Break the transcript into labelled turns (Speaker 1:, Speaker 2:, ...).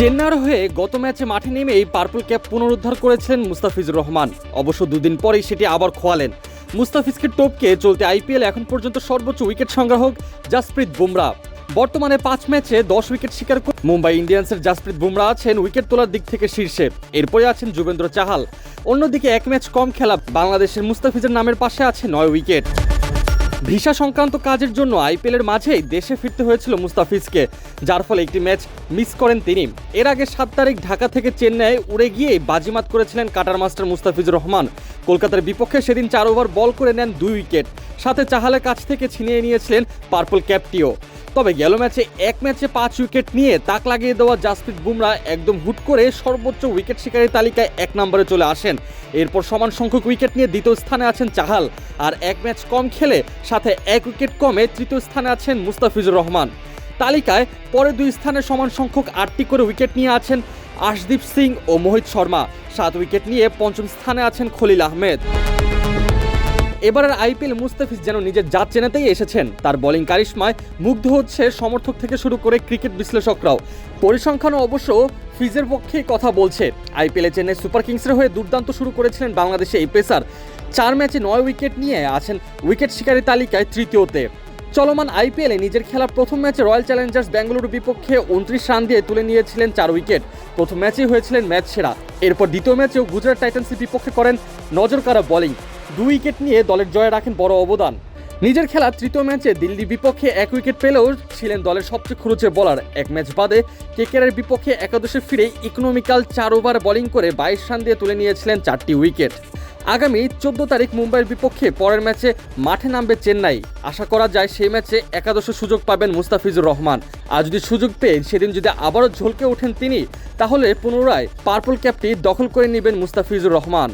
Speaker 1: চেন্নাইয়ের হয়ে গত ম্যাচে মাঠে নেমেই পার্পল ক্যাপ পুনরুদ্ধার করেছিলেন মুস্তাফিজুর রহমান। অবশ্য দুদিন পরেই সেটি আবার খোয়ালেন। মুস্তাফিজকে টপকে চলতে আইপিএল এখন পর্যন্ত সর্বোচ্চ উইকেট সংগ্রাহক জাসপ্রীত বুমরা। বর্তমানে পাঁচ ম্যাচে দশ উইকেট শিকার করে মুম্বাই ইন্ডিয়ান্সের জাসপ্রীত বুমরা আছেন উইকেট তোলার দিক থেকে শীর্ষে। এরপরে আছেন যুবেন্দ্র চাহাল। অন্যদিকে এক ম্যাচ কম খেলা বাংলাদেশের মুস্তাফিজের নামের পাশে আছে নয় উইকেট ভিসা সংক্রান্ত কাজের জন্য আইপিএলের মাঝেই দেশে ফিরতে হয়েছিল মুস্তাফিজকে, যার ফলে একটি ম্যাচ মিস করেন তিনি। এর আগে সাত তারিখ ঢাকা থেকে চেন্নাই উড়ে গিয়ে বাজিমাত করেছিলেন কাটার মাস্টার মুস্তাফিজুর রহমান। কলকাতার বিপক্ষে সেদিন চার ওভার বল করে নেন দুই উইকেট। সাথে চাহালের কাছ থেকে ছিনিয়ে নিয়েছিলেন পার্পল ক্যাপটিও। তবে গেল ম্যাচে এক ম্যাচে পাঁচ উইকেট নিয়ে তাক লাগিয়ে দেওয়া জাসপ্রীত বুমরা একদম হুট করে সর্বোচ্চ উইকেট শিকারীর তালিকায় এক নম্বরে চলে আসেন। এরপর সমান সংখ্যক উইকেট নিয়ে দ্বিতীয় স্থানে আছেন চাহাল। আর এক ম্যাচ কম খেলে সাথে এক উইকেট কমে তৃতীয় স্থানে আছেন মুস্তাফিজুর রহমান। তালিকায় পরে দুই স্থানে সমান সংখ্যক আটটি করে উইকেট নিয়ে আছেন আশদীপ সিং ও মোহিত শর্মা। সাত উইকেট নিয়ে পঞ্চম স্থানে আছেন খলিল আহমেদ। এবারের আইপিএল মুস্তাফিজ যেন নিজের জাত চেনাতেই এসেছেন। তার বোলিং কারিশমায় মুগ্ধ হচ্ছে সমর্থক থেকে শুরু করে ক্রিকেট বিশ্লেষকরাও। পরিসংখ্যানও অবশ্য ফিজের পক্ষেই কথা বলছে। আইপিএলে চেন্নাই সুপার কিংসের হয়ে দুর্দান্ত শুরু করেছিলেন বাংলাদেশে এই পেসার। চার ম্যাচে নয় উইকেট নিয়ে আছেন উইকেট শিকারী তালিকায় তৃতীয়তে। চলমান আইপিএলে নিজের খেলা প্রথম ম্যাচে রয়্যাল চ্যালেঞ্জার্স বেঙ্গালুরু বিপক্ষে উনত্রিশ রান দিয়ে তুলে নিয়েছিলেন চার উইকেট। প্রথম ম্যাচেই হয়েছিলেন ম্যাচ সেরা। এরপর দ্বিতীয় ম্যাচেও গুজরাট টাইটান্সের বিপক্ষে করেন নজর কারা বোলিং দুই উইকেট নিয়ে দলের জয়ে রাখেন বড় অবদান। নিজের খেলা তৃতীয় ম্যাচে দিল্লির বিপক্ষে এক উইকেট পেলেও ছিলেন দলের সবচেয়ে খরচের বোলার। এক ম্যাচ বাদে কেকেআরের বিপক্ষে একাদশে ফিরে ইকোনমিক্যাল চার ওভার বোলিং করে বাইশ রান দিয়ে তুলে নিয়েছিলেন চারটি উইকেট। আগামী চোদ্দ তারিখ মুম্বাইয়ের বিপক্ষে পরের ম্যাচে মাঠে নামবে চেন্নাই। আশা করা যায় সেই ম্যাচে একাদশে সুযোগ পাবেন মুস্তাফিজুর রহমান। আর যদি সুযোগ পেয়ে সেদিন যদি আবারও ঝলকে ওঠেন তিনি, তাহলে পুনরায় পার্পল ক্যাপটি দখল করে নেবেন মুস্তাফিজুর রহমান।